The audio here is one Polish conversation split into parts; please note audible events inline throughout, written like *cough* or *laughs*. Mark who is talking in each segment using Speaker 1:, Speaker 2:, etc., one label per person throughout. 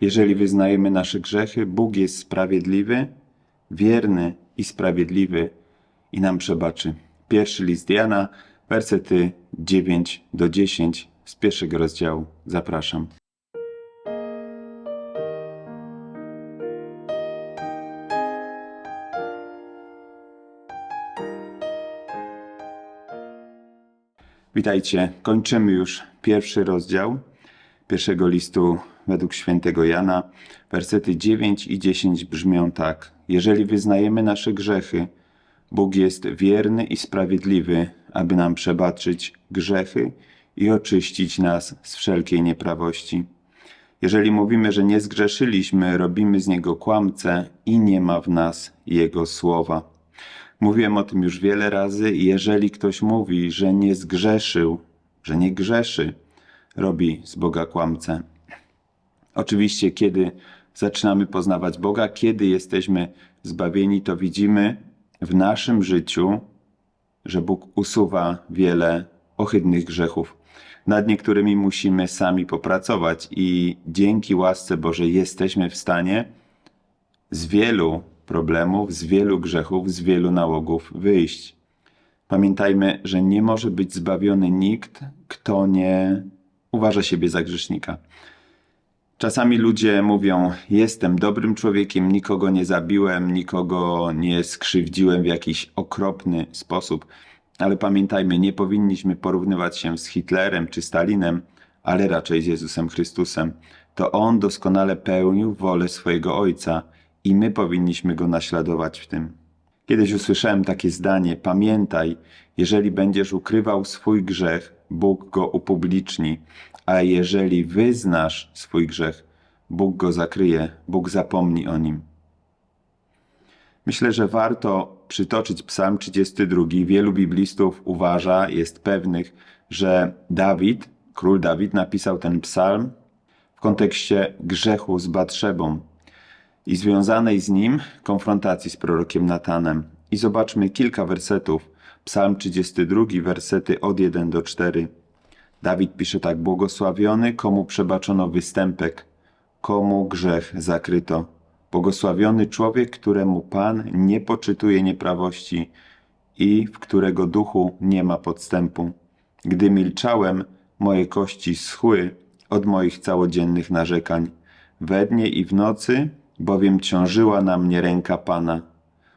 Speaker 1: Jeżeli wyznajemy nasze grzechy, Bóg jest sprawiedliwy, wierny i sprawiedliwy i nam przebaczy. Pierwszy list Jana, wersety 9 do 10 z pierwszego rozdziału. Zapraszam. Witajcie. Kończymy już pierwszy rozdział pierwszego listu według świętego Jana. Wersety 9 i 10 brzmią tak: Jeżeli wyznajemy nasze grzechy, Bóg jest wierny i sprawiedliwy, aby nam przebaczyć grzechy i oczyścić nas z wszelkiej nieprawości. Jeżeli mówimy, że nie zgrzeszyliśmy, robimy z niego kłamcę i nie ma w nas jego słowa. Mówiłem o tym już wiele razy. Jeżeli ktoś mówi, że nie zgrzeszył, że nie grzeszy, robi z Boga kłamcę. Oczywiście, kiedy zaczynamy poznawać Boga, kiedy jesteśmy zbawieni, to widzimy w naszym życiu, że Bóg usuwa wiele ohydnych grzechów. Nad niektórymi musimy sami popracować i dzięki łasce Bożej jesteśmy w stanie z wielu problemów, z wielu grzechów, z wielu nałogów wyjść. Pamiętajmy, że nie może być zbawiony nikt, kto nie uważa siebie za grzesznika. Czasami ludzie mówią: Jestem dobrym człowiekiem, nikogo nie zabiłem, nikogo nie skrzywdziłem w jakiś okropny sposób. Ale pamiętajmy, nie powinniśmy porównywać się z Hitlerem czy Stalinem, ale raczej z Jezusem Chrystusem. To On doskonale pełnił wolę swojego Ojca i my powinniśmy go naśladować w tym. Kiedyś usłyszałem takie zdanie: Pamiętaj, jeżeli będziesz ukrywał swój grzech, Bóg go upubliczni, a jeżeli wyznasz swój grzech, Bóg go zakryje, Bóg zapomni o nim. Myślę, że warto przytoczyć Psalm 32. Wielu biblistów uważa, jest pewnych, że Dawid, król Dawid, napisał ten psalm w kontekście grzechu z Batrzebą i związanej z nim konfrontacji z prorokiem Natanem. I zobaczmy kilka wersetów. Psalm 32, wersety od 1 do 4. Dawid pisze tak: Błogosławiony, komu przebaczono występek, komu grzech zakryto. Błogosławiony człowiek, któremu Pan nie poczytuje nieprawości i w którego duchu nie ma podstępu. Gdy milczałem, moje kości schły od moich całodziennych narzekań. We dnie i w nocy, bowiem ciążyła na mnie ręka Pana.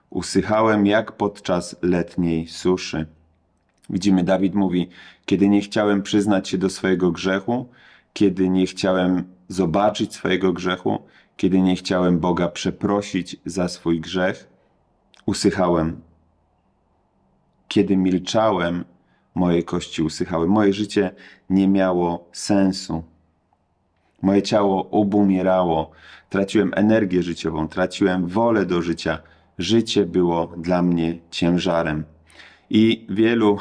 Speaker 1: Usychałem jak podczas letniej suszy. Widzimy, Dawid mówi, kiedy nie chciałem przyznać się do swojego grzechu, kiedy nie chciałem zobaczyć swojego grzechu, kiedy nie chciałem Boga przeprosić za swój grzech, usychałem. Kiedy milczałem, moje kości usychały. Moje życie nie miało sensu. Moje ciało obumierało, traciłem energię życiową, traciłem wolę do życia. Życie było dla mnie ciężarem. I wielu,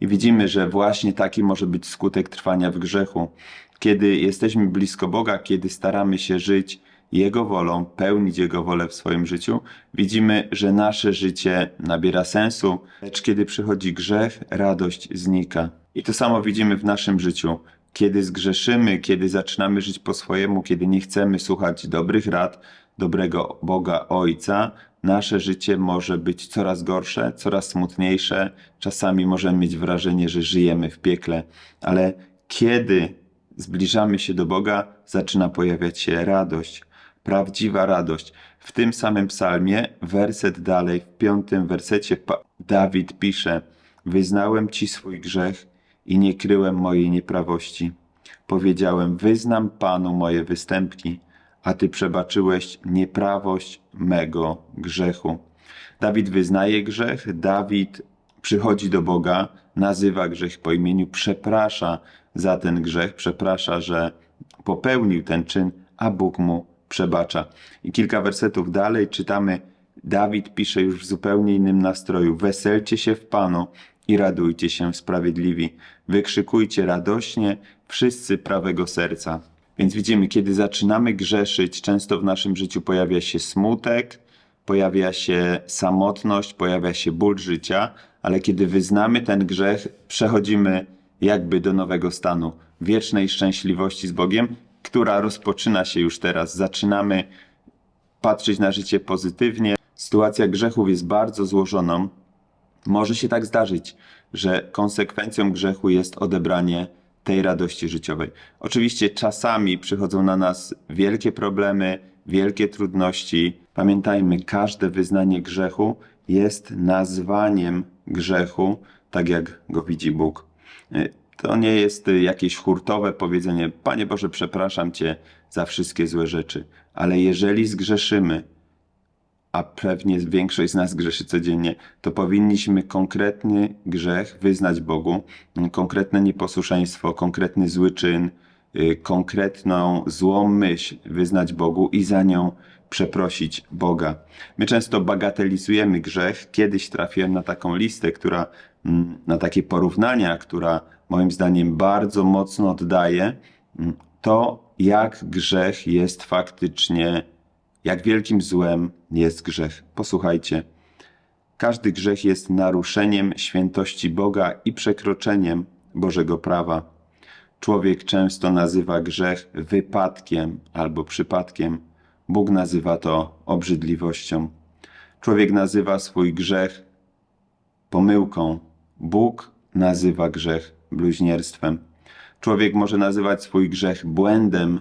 Speaker 1: i widzimy, że właśnie taki może być skutek trwania w grzechu. Kiedy jesteśmy blisko Boga, kiedy staramy się żyć Jego wolą, pełnić Jego wolę w swoim życiu, widzimy, że nasze życie nabiera sensu, lecz kiedy przychodzi grzech, radość znika. I to samo widzimy w naszym życiu. Kiedy zgrzeszymy, kiedy zaczynamy żyć po swojemu, kiedy nie chcemy słuchać dobrych rad, dobrego Boga Ojca, nasze życie może być coraz gorsze, coraz smutniejsze. Czasami możemy mieć wrażenie, że żyjemy w piekle, ale kiedy zbliżamy się do Boga, zaczyna pojawiać się radość, prawdziwa radość. W tym samym psalmie, werset dalej, w piątym wersecie, Dawid pisze: Wyznałem ci swój grzech i nie kryłem mojej nieprawości. Powiedziałem: Wyznam Panu moje występki, a ty przebaczyłeś nieprawość mego grzechu. Dawid wyznaje grzech, Dawid przychodzi do Boga, nazywa grzech po imieniu, przeprasza za ten grzech, przeprasza, że popełnił ten czyn, a Bóg mu przebacza. I kilka wersetów dalej czytamy, Dawid pisze już w zupełnie innym nastroju: Weselcie się w Panu i radujcie się sprawiedliwi. Wykrzykujcie radośnie wszyscy prawego serca. Więc widzimy, kiedy zaczynamy grzeszyć, często w naszym życiu pojawia się smutek, pojawia się samotność, pojawia się ból życia, ale kiedy wyznamy ten grzech, przechodzimy jakby do nowego stanu wiecznej szczęśliwości z Bogiem która rozpoczyna się już teraz. Zaczynamy patrzeć na życie pozytywnie. Sytuacja grzechów jest bardzo złożoną. Może się tak zdarzyć, że konsekwencją grzechu jest odebranie tej radości życiowej. Oczywiście czasami przychodzą na nas wielkie problemy, wielkie trudności. Pamiętajmy, każde wyznanie grzechu jest nazwaniem grzechu, tak jak go widzi Bóg. Y, To nie jest jakieś hurtowe powiedzenie: Panie Boże, przepraszam Cię za wszystkie złe rzeczy, ale jeżeli zgrzeszymy, a pewnie większość z nas grzeszy codziennie, to powinniśmy konkretny grzech wyznać Bogu, konkretne nieposłuszeństwo, konkretny zły czyn, y, konkretną złą myśl wyznać Bogu i za nią przeprosić Boga. My często bagatelizujemy grzech. Kiedyś trafiłem na taką listę, która, mm, na takie porównania, która moim zdaniem bardzo mocno oddaje mm, to, jak grzech jest faktycznie jak wielkim złem jest grzech. Posłuchajcie. Każdy grzech jest naruszeniem świętości Boga i przekroczeniem Bożego prawa. Człowiek często nazywa grzech wypadkiem albo przypadkiem. Bóg nazywa to obrzydliwością. Człowiek nazywa swój grzech pomyłką. Bóg nazywa grzech bluźnierstwem. Człowiek może nazywać swój grzech błędem,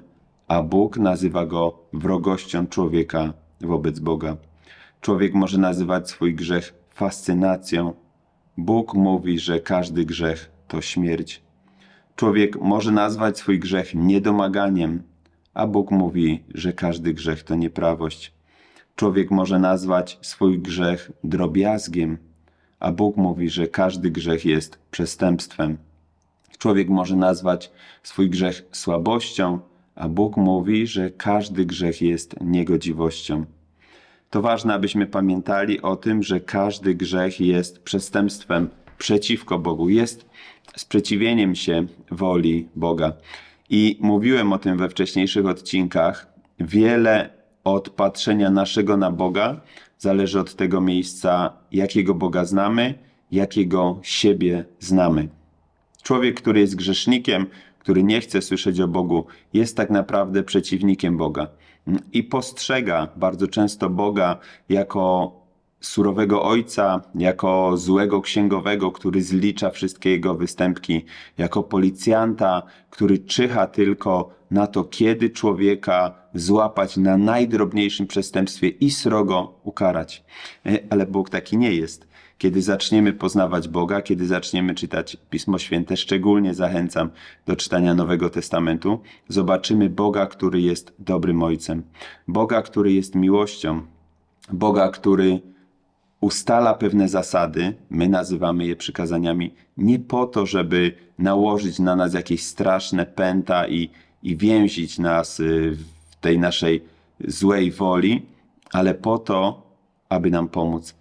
Speaker 1: a Bóg nazywa go wrogością człowieka wobec Boga. Człowiek może nazywać swój grzech fascynacją. Bóg mówi, że każdy grzech to śmierć. Człowiek może nazwać swój grzech niedomaganiem, a Bóg mówi, że każdy grzech to nieprawość. Człowiek może nazwać swój grzech drobiazgiem, a Bóg mówi, że każdy grzech jest przestępstwem. Człowiek może nazwać swój grzech słabością, a Bóg mówi, że każdy grzech jest niegodziwością. To ważne, abyśmy pamiętali o tym, że każdy grzech jest przestępstwem przeciwko Bogu, jest sprzeciwieniem się woli Boga. I mówiłem o tym we wcześniejszych odcinkach. Wiele od patrzenia naszego na Boga zależy od tego miejsca, jakiego Boga znamy, jakiego siebie znamy. Człowiek, który jest grzesznikiem, który nie chce słyszeć o Bogu, jest tak naprawdę przeciwnikiem Boga i postrzega bardzo często Boga jako surowego ojca, jako złego księgowego, który zlicza wszystkie jego występki, jako policjanta, który czyha tylko na to, kiedy człowieka złapać na najdrobniejszym przestępstwie i srogo ukarać. E, Ale Bóg taki nie jest. Kiedy zaczniemy poznawać Boga, kiedy zaczniemy czytać Pismo Święte, szczególnie zachęcam do czytania Nowego Testamentu, zobaczymy Boga, który jest dobrym Ojcem, Boga, który jest miłością, Boga, który ustala pewne zasady, my nazywamy je przykazaniami, nie po to, żeby nałożyć na nas jakieś straszne pęta i, i więzić nas y, w tej naszej złej woli, ale po to, aby nam pomóc.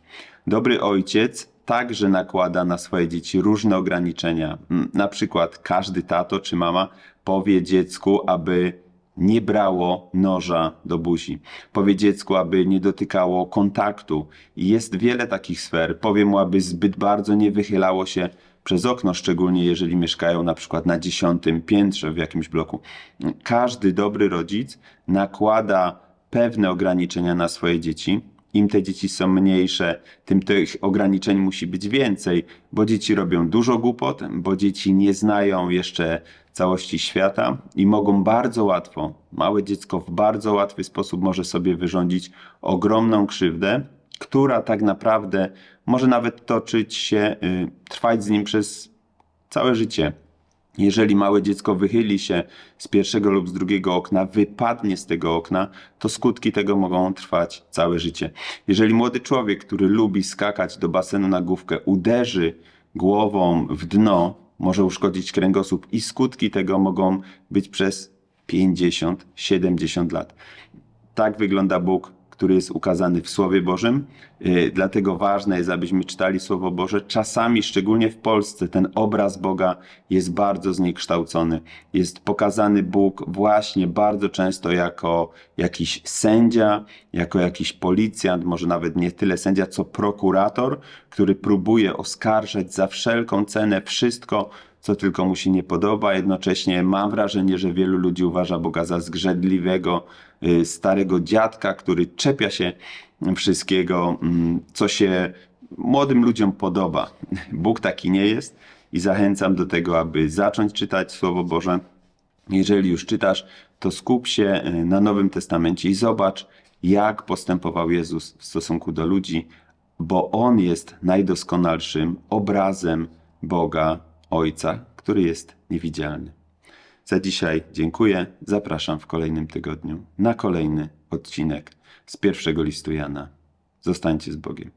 Speaker 1: Dobry ojciec także nakłada na swoje dzieci różne ograniczenia. Mm, Na przykład każdy tato czy mama powie dziecku, aby nie brało noża do buzi. Powie dziecku, aby nie dotykało kontaktu. Jest wiele takich sfer. Powie mu, aby zbyt bardzo nie wychylało się przez okno, szczególnie jeżeli mieszkają na przykład na dziesiątym piętrze w jakimś bloku. Każdy dobry rodzic nakłada pewne ograniczenia na swoje dzieci. Im te dzieci są mniejsze, tym tych ograniczeń musi być więcej, bo dzieci robią dużo głupot, bo dzieci nie znają jeszcze całości świata i mogą bardzo łatwo, małe dziecko w bardzo łatwy sposób może sobie wyrządzić ogromną krzywdę, która tak naprawdę może nawet toczyć się, y, trwać z nim przez całe życie. Jeżeli małe dziecko wychyli się z pierwszego lub z drugiego okna, wypadnie z tego okna, to skutki tego mogą trwać całe życie. Jeżeli młody człowiek, który lubi skakać do basenu na główkę, uderzy głową w dno, może uszkodzić kręgosłup i skutki tego mogą być przez 50, 70 lat. Tak wygląda Bóg, który jest ukazany w Słowie Bożym. Yy, Dlatego ważne jest, abyśmy czytali Słowo Boże. Czasami, szczególnie w Polsce, ten obraz Boga jest bardzo zniekształcony. Jest pokazany Bóg właśnie bardzo często jako jakiś sędzia, jako jakiś policjant, może nawet nie tyle sędzia, co prokurator, który próbuje oskarżać za wszelką cenę wszystko, co tylko mu się nie podoba. Jednocześnie mam wrażenie, że wielu ludzi uważa Boga za zgrzedliwego, y, starego dziadka, który czepia się wszystkiego, mm, co się młodym ludziom podoba. *laughs* Bóg taki nie jest i zachęcam do tego, aby zacząć czytać Słowo Boże. Jeżeli już czytasz, to skup się y, na Nowym Testamencie i zobacz, jak postępował Jezus w stosunku do ludzi, bo On jest najdoskonalszym obrazem Boga Ojca, który jest niewidzialny. Za dzisiaj dziękuję. Zapraszam w kolejnym tygodniu na kolejny odcinek z pierwszego listu Jana. Zostańcie z Bogiem.